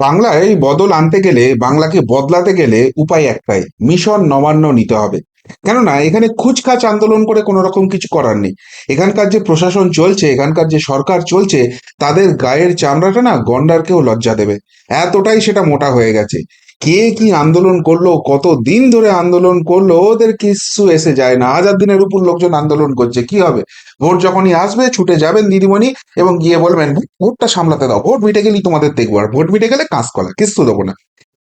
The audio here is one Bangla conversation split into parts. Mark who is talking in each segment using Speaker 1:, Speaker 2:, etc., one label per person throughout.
Speaker 1: বাংলায় বদল আনতে গেলে, বাংলাকে বদলাতে গেলে উপায় একটাই, মিশন নবান্ন নিতে হবে। কেননা, এখানে খুচখাচ আন্দোলন করে কোনো রকম কিছু করার নেই। এখানকার যে প্রশাসন চলছে, এখানকার যে সরকার চলছে, তাদের গায়ের চামড়াটা না গন্ডারকেও লজ্জা দেবে। এতটাই সেটা মোটা হয়ে গেছে। কে কি আন্দোলন করল কত দিন ধরে আন্দোলন করল, ওদের কিছু এসে যায় না। হাজার দিনের উপর লোকজন আন্দোলন করছে, কি হবে? ভোট যখনই আসবে, ছুটে যাবেন দিদিমণি এবং গিয়ে বলবেন ভোটটা সামলাতে দাও, ভোট মিটে গেলেই তোমাদের দেখব, আর ভোট মিটে গেলে কাঁচকলা কিচ্ছু দেবো না।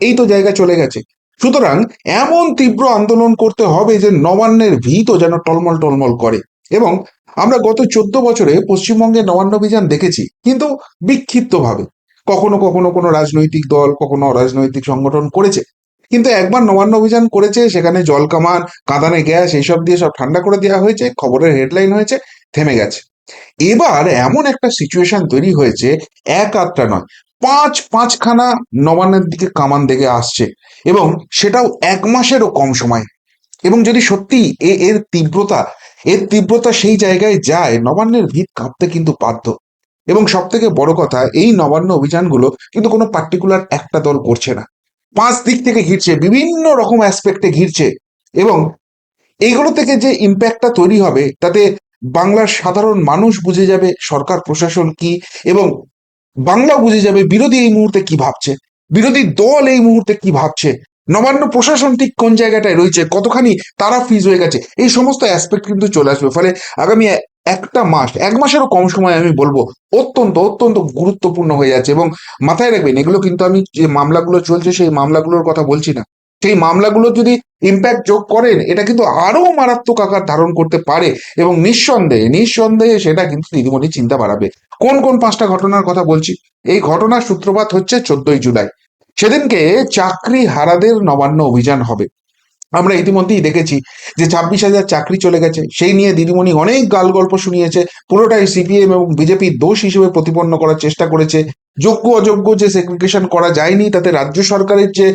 Speaker 1: এই তো জায়গা চলে গেছে। সুতরাং এমন তীব্র আন্দোলন করতে হবে যে নবান্নের ভিতও যেন টলমল টলমল করে। এবং আমরা গত চোদ্দ বছরে পশ্চিমবঙ্গে নবান্ন অভিযান দেখেছি, কিন্তু বিক্ষিপ্ত ভাবে কখনো কখনো কোনো রাজনৈতিক দল, কখনো অরাজনৈতিক সংগঠন করেছে। কিন্তু একবার নবান্ন অভিযান করেছে, সেখানে জল কামান, কাঁদানে গ্যাস, এইসব দিয়ে সব ঠান্ডা করে দেওয়া হয়েছে, খবরের হেডলাইন হয়েছে, থেমে গেছে। এবার এমন একটা সিচুয়েশন তৈরি হয়েছে, এক আধটা নয়, পাঁচ পাঁচখানা নবান্নের দিকে কামান দেখে আসছে এবং সেটাও এক মাসেরও কম সময়। এবং যদি সত্যি এর তীব্রতা এর তীব্রতা সেই জায়গায় যায়, নবান্নের ভিত কাঁপতে কিন্তু বাধ্য। এবং সব থেকে বড় কথা, এই নবান্ন অভিযানগুলো কিন্তু কোনো পার্টিকুলার একটা দল করছে না। পাঁচ দিক থেকে ঘিরছে, বিভিন্ন রকম অ্যাসপেক্টে ঘিরছে এবং এইগুলো থেকে যে ইম্প্যাক্টটা তৈরি হবে, তাতে বাংলার সাধারণ মানুষ বুঝে যাবে সরকার, প্রশাসন কি এবং বাংলা বুঝে যাবে বিরোধী এই মুহূর্তে কি ভাবছে, বিরোধী দল এই মুহূর্তে কি ভাবছে, নবান্ন প্রশাসন ঠিক কোন জায়গাটায় রয়েছে, কতখানি তারা ফিজ হয়ে গেছে, এই সমস্ত অ্যাসপেক্ট কিন্তু চলে আসবে। ফলে আগামী একটা মাস, এক মাসেরও কম সময় আমি বলব, অত্যন্ত অত্যন্ত গুরুত্বপূর্ণ হয়ে যাচ্ছে এবং মাথায় রাখবেন, এগুলো কিন্তু আমি যে মামলাগুলো চলছে, সেই মামলাগুলোর কথা বলছি না। সেই মামলাগুলো যদি ইম্প্যাক্ট যোগ করেন, এটা কিন্তু আরও মারাত্মক আকার ধারণ করতে পারে এবং নিঃসন্দেহে নিঃসন্দেহে সেটা কিন্তু দিদিমণি চিন্তা বাড়াবে। কোন কোন পাঁচটা ঘটনার কথা বলছি? এই ঘটনার সূত্রপাত হচ্ছে চোদ্দই জুলাই। সেদিনকে চাকরি হারাদের নবান্ন অভিযান হবে। আমরা ইতিমধ্যেই দেখেছি যে ছাব্বিশ হাজার চাকরি চলে গেছে। সেই নিয়ে দিদিমণি অনেক গাল গল্প শুনিয়েছে পুরোটাই সিপিএম এবং বিজেপির দোষ হিসেবে প্রতিপন্ন করার চেষ্টা করেছে। যোগ্য অযোগ্য যে সেগ্রিগেশন করা যায়নি তাতে রাজ্য সরকারের যে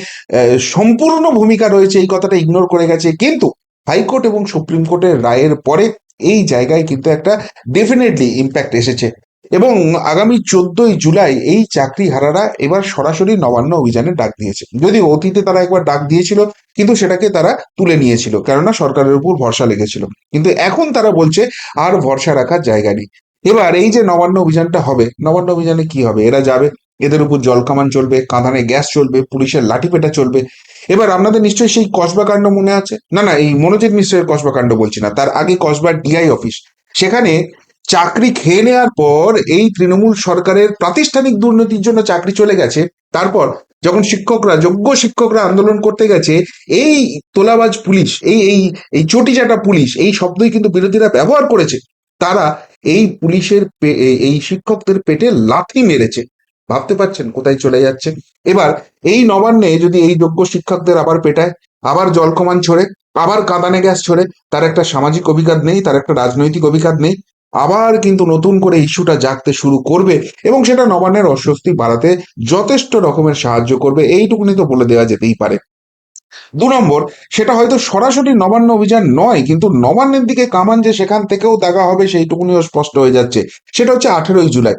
Speaker 1: সম্পূর্ণ ভূমিকা রয়েছে এই কথাটা ইগনোর করে গেছে। কিন্তু হাইকোর্ট এবং সুপ্রিম কোর্টের রায়ের পরে এই জায়গায় কিন্তু একটা ডেফিনেটলি ইম্প্যাক্ট এসেছে। এবং আগামী চোদ্দই জুলাই এই চাকরি হারারা এবার সরাসরি নবান্ন অভিযানে ডাক দিয়েছে। যদি অতীতে তারা একবার ডাক দিয়েছিল, কিন্তু সেটাকে তারা তুলে নিয়েছিল, কেননা সরকারের উপর ভরসা লেগেছিল। কিন্তু এখন তারা বলছে, আর ভরসা রাখার জায়গা নেই। এবার এই যে নবান্ন অভিযানটা হবে, নবান্ন অভিযানে কি হবে? এরা যাবে, এদের উপর জলকামান চলবে, কাঁধানে গ্যাস চলবে, পুলিশের লাঠিপেটা চলবে। এবার আপনাদের নিশ্চয়ই সেই কসবা কাণ্ড মনে আছে? না না, এই মনোজিৎ মিশ্রের কসবা কাণ্ড বলছি না, তার আগে কসবার ডিআই অফিস। সেখানে চাকরি খেয়ে নেওয়ার পর এই তৃণমূল সরকারের প্রাতিষ্ঠানিক দুর্নীতির জন্য চাকরি চলে গেছে। তারপর যখন শিক্ষকরা, যোগ্য শিক্ষকরা আন্দোলন করতে গেছে, এই তোলাবাজ পুলিশ, এই এই এই চটিচাটা পুলিশ, এই শব্দই কিন্তু বিরোধীরা ব্যবহার করেছে। তারা এই পুলিশের এই শিক্ষকদের পেটে লাথি মেরেছে। ভাবতে পারছেন কোথায় চলে যাচ্ছে? এবার এই নবান্নে যদি এই যোগ্য শিক্ষকদের আবার পেটায়, আবার জলকমান ছড়ে, আবার কাঁদানে গ্যাস ছড়ে, তার একটা সামাজিক অভিঘাত নেই, তার একটা রাজনৈতিক অভিঘাত নেই আবার কিন্তু নতুন করে ইস্যুটা জাগতে শুরু করবে এবং সেটা নবান্নের অস্বস্তি বাড়াতে যথেষ্ট রকমের সাহায্য করবে, এইটুকুনি তো বলে দেওয়া যেতেই পারে। দু নম্বর, সেটা হয়তো সরাসরি নবান্ন অভিযান নয়, কিন্তু নবান্নের দিকে কামান যে সেখান থেকেও দেখা হবে সেইটুকুনিও স্পষ্ট হয়ে যাচ্ছে। সেটা হচ্ছে আঠেরোই জুলাই।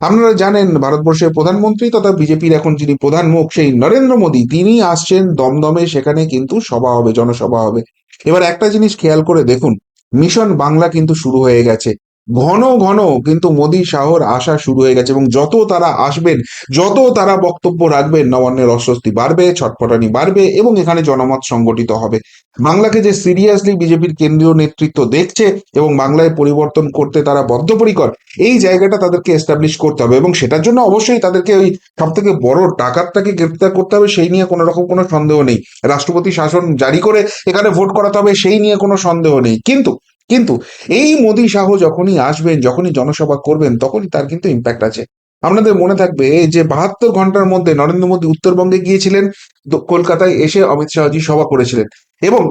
Speaker 1: আপনারা জানেন, ভারতবর্ষের প্রধানমন্ত্রী তথা বিজেপির এখন যিনি প্রধান মুখ, সেই নরেন্দ্র মোদী। তিনি আসছেন দমদমে, সেখানে কিন্তু সভা হবে, জনসভা হবে। এবার একটা জিনিস খেয়াল করে দেখুন, মিশন বাংলা কিন্তু শুরু হয়ে গেছে। ঘন ঘন কিন্তু মোদী শাহর আসা শুরু হয়ে গেছে এবং যত তারা আসবেন, যত তারা বক্তব্য রাখবেন, নবান্নের অস্বস্তি বাড়বে, ছটফটানি বাড়বে এবং এখানে জনমত সংগঠিত হবে। বাংলাকে যে সিরিয়াসলি বিজেপির কেন্দ্রীয় নেতৃত্ব দেখছে এবং বাংলায় পরিবর্তন করতে তারা বদ্ধপরিকর, এই জায়গাটা তাদেরকে এস্টাবলিশ করতে হবে এবং সেটার জন্য অবশ্যই তাদেরকে ওই সব থেকে বড় ডাকাতটাকে গ্রেপ্তার করতে হবে, সেই নিয়ে কোনো রকম কোনো সন্দেহ নেই। রাষ্ট্রপতি শাসন জারি করে এখানে ভোট করাতে হবে, সেই নিয়ে কোনো সন্দেহ নেই। কিন্তু কিন্তু এই মোদী শাহ যখনই আসবেন, যখনই জনসভা করবেন, তখনই তার কিন্তু ইম্প্যাক্ট আছে। আপনাদের মনে থাকবে যে বাহাত্তর ঘণ্টার মধ্যে নরেন্দ্র মোদী উত্তরবঙ্গে গিয়েছিলেন কলকাতায় এসে অমিত শাহজি সভা করেছিলেন এবং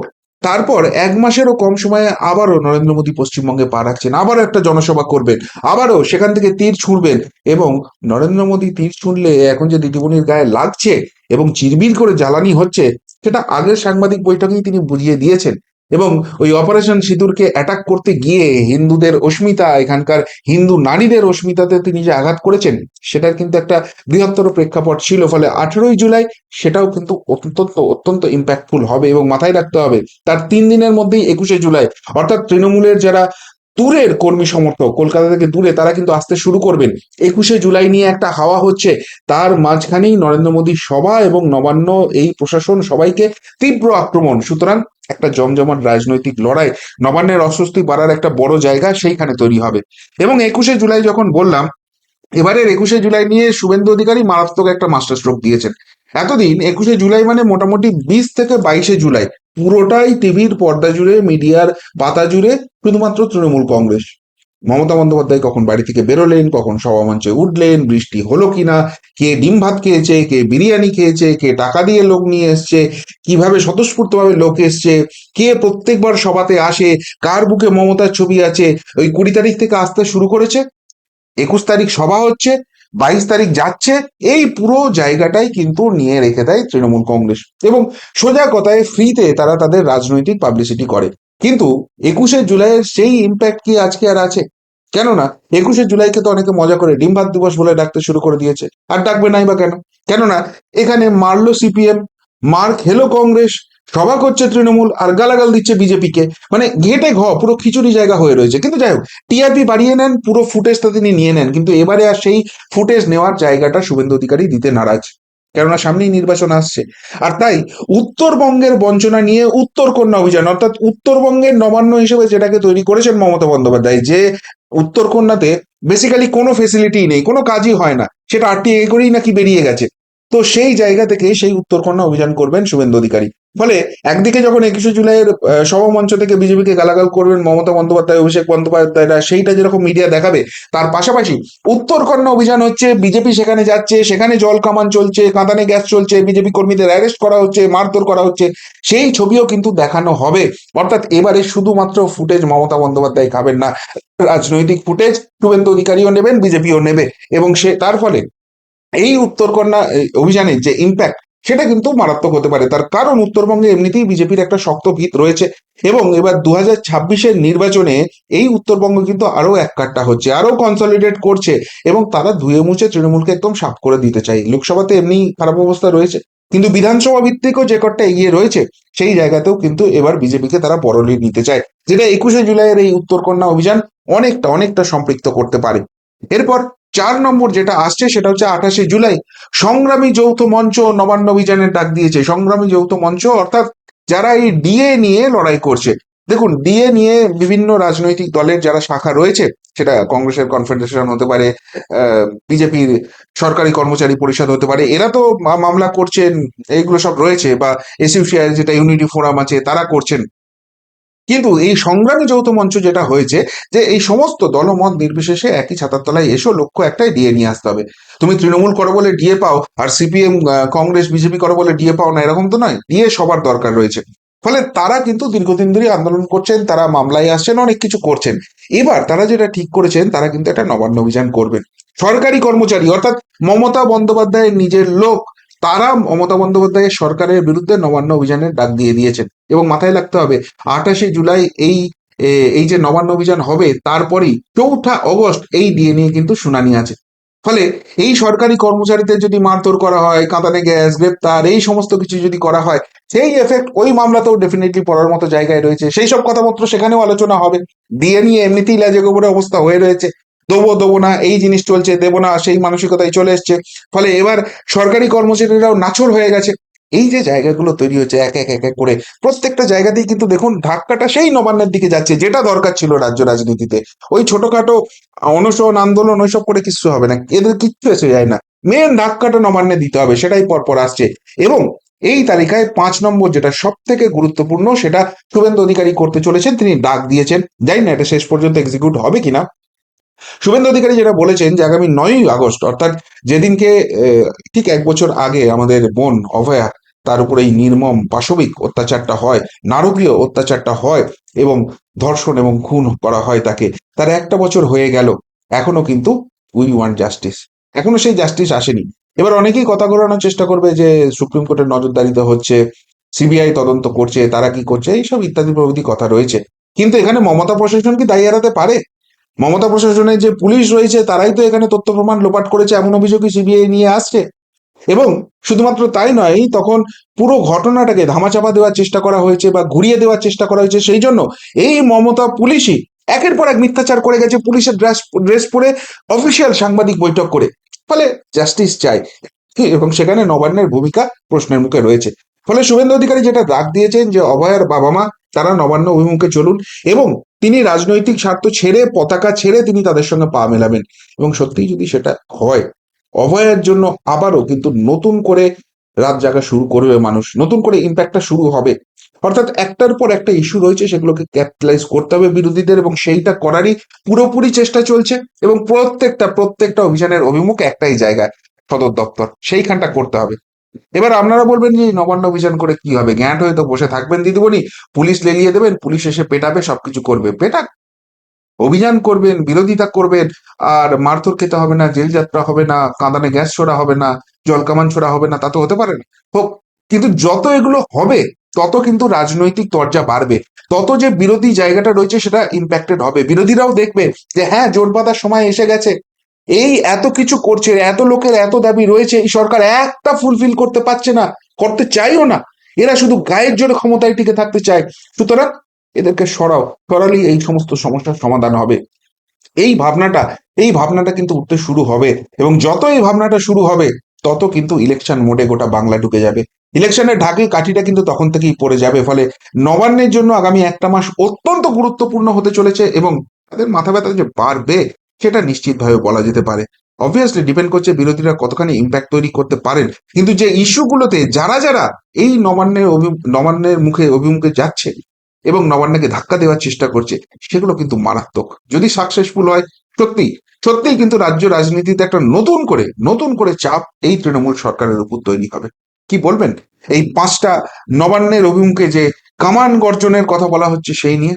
Speaker 1: তারপর এক মাসেরও কম সময়ে আবারও নরেন্দ্র মোদী পশ্চিমবঙ্গে পা রাখছেন, আবারও একটা জনসভা করবেন, আবারও সেখান থেকে তীর ছুঁড়বেন এবং নরেন্দ্র মোদী তীর ছুঁড়লে এখন যে দিদিমণির গায়ে লাগছে এবং চিরবির করে জ্বালানি হচ্ছে, সেটা আগের সাংবাদিক বৈঠকেই তিনি বুঝিয়ে দিয়েছেন। এবং ওই অপারেশন সিঁদুরকে অ্যাটাক করতে গিয়ে হিন্দুদের অস্মিতা, এখানকার হিন্দু নারীদের অস্মিতাতে তিনি যে আঘাত করেছেন, সেটার কিন্তু একটা বৃহত্তর প্রেক্ষাপট ছিল। ফলে আঠেরোই জুলাই সেটাও কিন্তু অত্যন্ত অত্যন্ত ইম্প্যাক্টফুল হবে এবং মাথায় রাখতে হবে, তার তিন দিনের মধ্যেই একুশে জুলাই। অর্থাৎ তৃণমূলের যারা দূরের কর্মী সমর্থক, কলকাতা থেকে দূরে, তারা কিন্তু আসতে শুরু করবেন। একুশে জুলাই নিয়ে একটা হাওয়া হচ্ছে, তার মাঝখানেই নরেন্দ্র মোদীর সভা এবং নবান্ন, এই প্রশাসন সবাইকে তীব্র আক্রমণ। সুতরাং একটা জমজমাট রাজনৈতিক লড়াই নবান্নের অস্বস্তি বাড়ার একটা বড় জায়গা সেইখানে তৈরি হবে। এবং একুশে জুলাই যখন বললাম, এবারের একুশে জুলাই নিয়ে শুভেন্দু অধিকারী মারাত্মক একটা মাস্টার স্ট্রোক দিয়েছেন। এতদিন একুশে জুলাই মানে মোটামুটি বিশ থেকে বাইশে জুলাই, পুরোটাই টিভির পর্দা জুড়ে, মিডিয়ার পাতা জুড়ে, শুধুমাত্র তৃণমূল কংগ্রেস। মমতা বন্দ্যোপাধ্যায় কখন বাড়ি থেকে বেরোলেন, কখন সভামঞ্চে উঠলেন, বৃষ্টি হলো কিনা, কে ডিম ভাত খেয়েছে, কে বিরিয়ানি খেয়েছে, কে টাকা দিয়ে লোক নিয়ে এসছে, কীভাবে স্বতঃস্ফূর্তভাবে লোক এসছে, কে প্রত্যেকবার সভাতে আসে, কার বুকে মমতার ছবি আছে, ওই কুড়ি তারিখ থেকে আসতে শুরু করেছে, একুশ তারিখ সভা হচ্ছে, বাইশ তারিখ যাচ্ছে, এই পুরো জায়গাটাই কিন্তু নিয়ে রেখে দেয় তৃণমূল কংগ্রেস এবং সোজা কথায় ফ্রিতে তারা তাদের রাজনৈতিক পাবলিসিটি করে। কিন্তু একুশে জুলাইয়ের সেই ইম্প্যাক্ট কি আজকে আর আছে? কেননা, একুশে জুলাইকে তো অনেকে মজা করে ডিম ভাত দিবস বলে ডাকতে শুরু করে দিয়েছে। আর ডাকবে নাই বা কেন? কেননা, এখানে মারলো সিপিএম মার খেলো কংগ্রেস, সভা করছে তৃণমূল, আর গালাগাল দিচ্ছে বিজেপিকে। মানে ঘেটে ঘ, পুরো খিচুড়ি জায়গা হয়ে রয়েছে। কিন্তু যাই হোক, টিআরপি বাড়িয়ে নেন, পুরো ফুটেজটা তিনি নিয়ে নেন। কিন্তু এবারে আর সেই ফুটেজ নেওয়ার জায়গাটা শুভেন্দু অধিকারী দিতে নারাজ। কেননা সামনেই নির্বাচন আসছে। আর তাই উত্তরবঙ্গের বঞ্চনা নিয়ে উত্তর কন্যা অভিযান, অর্থাৎ উত্তরবঙ্গের নবান্ন হিসেবে যেটাকে তৈরি করেছেন মমতা বন্দ্যোপাধ্যায়, যে উত্তর কন্যাতে বেসিক্যালি কোনো ফেসিলিটি নেই, কোনো কাজই হয় না। সেটা আরটিআই করেই নাকি বেরিয়ে গেছে। তো সেই জায়গা থেকে সেই উত্তরকন্যা অভিযান করবেন শুভেন্দু অধিকারী। ফলে একদিকে যখন একুশে জুলাইয়ের সভামঞ্চ থেকে বিজেপিকে গালাগাল করবেন মমতা বন্দ্যোপাধ্যায়, অভিষেক বন্দ্যোপাধ্যায়রা, সেইটা যেরকম মিডিয়া দেখাবে, তার পাশাপাশি উত্তরকন্যা অভিযান হচ্ছে, বিজেপি সেখানে যাচ্ছে, সেখানে জল কামান চলছে, কাঁদানে গ্যাস চলছে, বিজেপি কর্মীদের অ্যারেস্ট করা হচ্ছে, মারধর করা হচ্ছে, সেই ছবিও কিন্তু দেখানো হবে। অর্থাৎ এবারে শুধুমাত্র ফুটেজ মমতা বন্দ্যোপাধ্যায় খাবেন না, রাজনৈতিক ফুটেজ শুভেন্দু অধিকারীও নেবেন, বিজেপিও নেবে, এবং সে, তার ফলে এই উত্তরকন্যা অভিযানের যে ইম্প্যাক্ট সেটা কিন্তু মারাত্মক হতে পারে। তার কারণ উত্তরবঙ্গে এমনিতেই বিজেপির একটা শক্ত ভিত রয়েছে এবং এবার দু হাজার ছাব্বিশের নির্বাচনে এই উত্তরবঙ্গ কিন্তু আরও এক কাট্টা হচ্ছে, আরও কনসলিডেট করছে এবং তারা ধুয়ে মুছে তৃণমূলকে একদম সাফ করে দিতে চাই লোকসভাতে এমনি খারাপ অবস্থা রয়েছে। কিন্তু বিধানসভা ভিত্তিকও যে কটা এগিয়ে রয়েছে, সেই জায়গাতেও কিন্তু এবার বিজেপিকে তারা বড় নিতে চায়, যেটা একুশে জুলাইয়ের এই উত্তরকন্যা অভিযান অনেকটা অনেকটা সম্পৃক্ত করতে পারে। এরপর চার নম্বর যেটা আসছে সেটা হচ্ছে আঠাশে জুলাই। সংগ্রামী যৌথ মঞ্চ নবান্ন অভিযানের ডাক দিয়েছে। সংগ্রামী যৌথ মঞ্চ, অর্থাৎ যারা এই ডিএ নিয়ে লড়াই করছে। দেখুন, ডিএ নিয়ে বিভিন্ন রাজনৈতিক দলের যারা শাখা রয়েছে, সেটা কংগ্রেসের কনফেডারেশন হতে পারে বিজেপির সরকারি কর্মচারী পরিষদ হতে পারে, এরা তো মামলা করছেন এইগুলো সব রয়েছে, বা এসইউসিআই যেটা ইউনিটি ফোরাম আছে, তারা করছেন। কিন্তু এই সংগ্রামী যৌথ মঞ্চ যেটা হয়েছে, যে এই সমস্ত দলমত নির্বিশেষে একই ছাতার তলায় এসো লক্ষ্য একটাই ডিএ নিয়ে আসতে হবে। তুমি তৃণমূল করো বলে ডিএ পাও আর সিপিএম কংগ্রেস, বিজেপি করো বলে ডিএ পাও না, এরকম তো নয়। ডিএ সবার দরকার রয়েছে। ফলে তারা কিন্তু দীর্ঘদিন ধরে আন্দোলন করছেন, তারা মামলায় আসছেন, অনেক কিছু করছেন। এবার তারা যেটা ঠিক করেছেন, তারা কিন্তু একটা নবান্ন অভিযান করবেন। সরকারি কর্মচারী, অর্থাৎ মমতা বন্দ্যোপাধ্যায়ের নিজের লোক তারা মমতা বন্দ্যোপাধ্যায়ের সরকারের বিরুদ্ধে নবান্ন অভিযানের ডাক দিয়ে দিয়েছেন এবং মাথায় রাখতে হবে, আঠাশে জুলাই এই এই যে নবান্ন অভিযান হবে, তারপরেই চৌঠা অগস্ট এই ডিএ নিয়ে কিন্তু শুনানি আছে। ফলে এই সরকারি কর্মচারীদের যদি মারধর করা হয়, কাঁদানে গ্যাস, গ্রেপ্তার, এই সমস্ত কিছু যদি করা হয়, সেই এফেক্ট ওই মামলাতেও ডেফিনেটলি পড়ার মতো জায়গায় রয়েছে। সেই সব কথাবার্তা সেখানেও আলোচনা হবে। ডিএ নিয়ে এমনিতেই লাজে গোবরে অবস্থা হয়ে রয়েছে। দেবো দেবো না, এই জিনিস চলছে, দেবো না, সেই মানসিকতায় চলে এসছে। ফলে এবার সরকারি কর্মচারীরাও নাচর হয়ে গেছে। এই যে জায়গাগুলো তৈরি হচ্ছে এক এক এক এক করে, প্রত্যেকটা জায়গাতেই কিন্তু দেখুন ধাক্কাটা সেই নবান্নের দিকে যাচ্ছে, যেটা দরকার ছিল রাজ্য রাজনীতিতে। ওই ছোটখাটো অনশন, আন্দোলন, ওইসব করে কিচ্ছু হবে না, এদের কিচ্ছু এসে যায় না। মেন ধাক্কাটা নবান্নে দিতে হবে, সেটাই পরপর আসছে। এবং এই তালিকায় পাঁচ নম্বর যেটা সব থেকে গুরুত্বপূর্ণ, সেটা শুভেন্দু অধিকারী করতে চলেছেন, তিনি ডাক দিয়েছেন। জানি না এটা শেষ পর্যন্ত এক্সিকিউট হবে কিনা। শুভেন্দু অধিকারী যেটা বলেছেন যে আগামী নয়ই আগস্ট, অর্থাৎ যেদিনকে ঠিক এক বছর আগে আমাদের বোন অভয়া তার উপরে এই নির্মম পাশবিক অত্যাচারটা হয়, নারকীয় অত্যাচারটা হয় এবং ধর্ষণ এবং খুন করা হয় তাকে, তার একটা বছর হয়ে গেল, এখনও কিন্তু উই ওয়ান্ট জাস্টিস এখনও সেই জাস্টিস আসেনি। এবার অনেকেই কথা ঘোরানোর চেষ্টা করবে যে সুপ্রিম কোর্টের নজরদারিতে হচ্ছে সিবিআই তদন্ত করছে, তারা কি করছে, এইসব ইত্যাদি প্রভৃতি কথা রয়েছে, কিন্তু এখানে মমতা প্রশাসন কি দায়ী এড়াতে পারে? মমতা প্রশাসনের যে পুলিশ রয়েছে, তারাই তো এখানে তথ্য প্রমাণ লোপাট করেছে, এমন অভিযোগই সিবিআই নিয়ে আসছে। এবং শুধুমাত্র তাই নয়, তখন পুরো ঘটনাটাকে ধামাচাপা দেওয়ার চেষ্টা করা হয়েছে বা ঘুরিয়ে দেওয়ার চেষ্টা করা হয়েছে, সেই জন্য এই মমতা পুলিশই একের পর এক মিথ্যাচার করে গেছে পুলিশের ড্রেস ড্রেস পরে অফিসিয়াল সাংবাদিক বৈঠক করে। ফলে জাস্টিস চাই। এবং সেখানে নবান্নের ভূমিকা প্রশ্নের মুখে রয়েছে। ফলে শুভেন্দু অধিকারী যেটা ডাক দিয়েছেন যে, অভয়ের বাবা মা, তারা নবান্ন অভিমুখে চলুন। এবং তিনি রাজনৈতিক স্বার্থ ছেড়ে, পতাকা ছেড়ে তিনি তাদের সঙ্গে পা মেলাবেন। এবং সত্যিই যদি সেটা হয়, অভয়ের জন্য আবারও কিন্তু নতুন করে রাত জাগা শুরু করবে মানুষ, নতুন করে ইম্প্যাক্টটা শুরু হবে। অর্থাৎ একটার পর একটা ইস্যু রয়েছে, সেগুলোকে ক্যাপিটালাইজ করতে হবে বিরোধীদের এবং সেইটা করারই পুরোপুরি চেষ্টা চলছে এবং প্রত্যেকটা প্রত্যেকটা অভিযানের অভিমুখ একটাই জায়গায় সদর দপ্তর। সেইখানটা করতে হবে। এবার আপনারা বলবেন যে নবান্ন অভিযান করে কি হবে? গ্যাঁট হয়ে তো বসে থাকবেন দিদিমণি। পুলিশ লেলিয়ে দেবেন, পুলিশ এসে পেটাবে, সবকিছু করবে। পেটাক। অভিযান করবেন, বিরোধিতা করবেন, আর মারধর খেতে হবে না, জেল যাত্রা হবে না, কাঁদানে গ্যাস ছোড়া হবে না, জল কামান ছোড়া হবে না, তা তো হতে পারে না। হোক, কিন্তু যত এগুলো হবে, তত কিন্তু রাজনৈতিক দরজা বাড়বে। তত যে বিরোধী জায়গাটা রয়েছে, সেটা ইম্প্যাক্টেড হবে। বিরোধীরাও দেখবে যে হ্যাঁ জোট সময় এসে গেছে। এই এত কিছু করছে, এত লোকের এত দাবি রয়েছে, এই সরকার একটা ফুলফিল করতে পারছে না, করতে চাইও না। এরা শুধু গায়ের জোরে ক্ষমতায় টিকে থাকতে চায়। সুতরাং এদেরকে সরাও, সরালেই এই সমস্ত সমস্যার সমাধান হবে। এই ভাবনাটা এই ভাবনাটা কিন্তু উঠতে শুরু হবে এবং যত এই ভাবনাটা শুরু হবে, তত কিন্তু ইলেকশন মোডে গোটা বাংলা ঢুকে যাবে। ইলেকশনের ঢাকে কাঠিটা কিন্তু তখন থেকেই পড়ে যাবে, ফলে নবান্নের জন্য আগামী একটা মাস অত্যন্ত গুরুত্বপূর্ণ হতে চলেছে এবং তাদের মাথা ব্যথা যে বাড়বে সেটা নিশ্চিতভাবে বলা যেতে পারে। অবভিয়াসলি ডিপেন্ড করছে বিরোধীরা কতখানি ইম্প্যাক্ট তৈরি করতে পারেন। কিন্তু যে ইস্যুগুলোতে যারা যারা এই নবান্নের নবান্নের মুখে অভিমুখে যাচ্ছে এবং নবান্নকে ধাক্কা দেওয়ার চেষ্টা করছে, সেগুলো কিন্তু মারাত্মক। যদি সাকসেসফুল হয়, সত্যি, সত্যিই কিন্তু রাজ্য রাজনীতিতে একটা নতুন করে নতুন করে চাপ এই তৃণমূল সরকারের উপর তৈরি হবে। কি বলবেন? এই পাঁচটা নবান্নের অভিমুখে যে কামান গর্জনের কথা বলা হচ্ছে সেই নিয়ে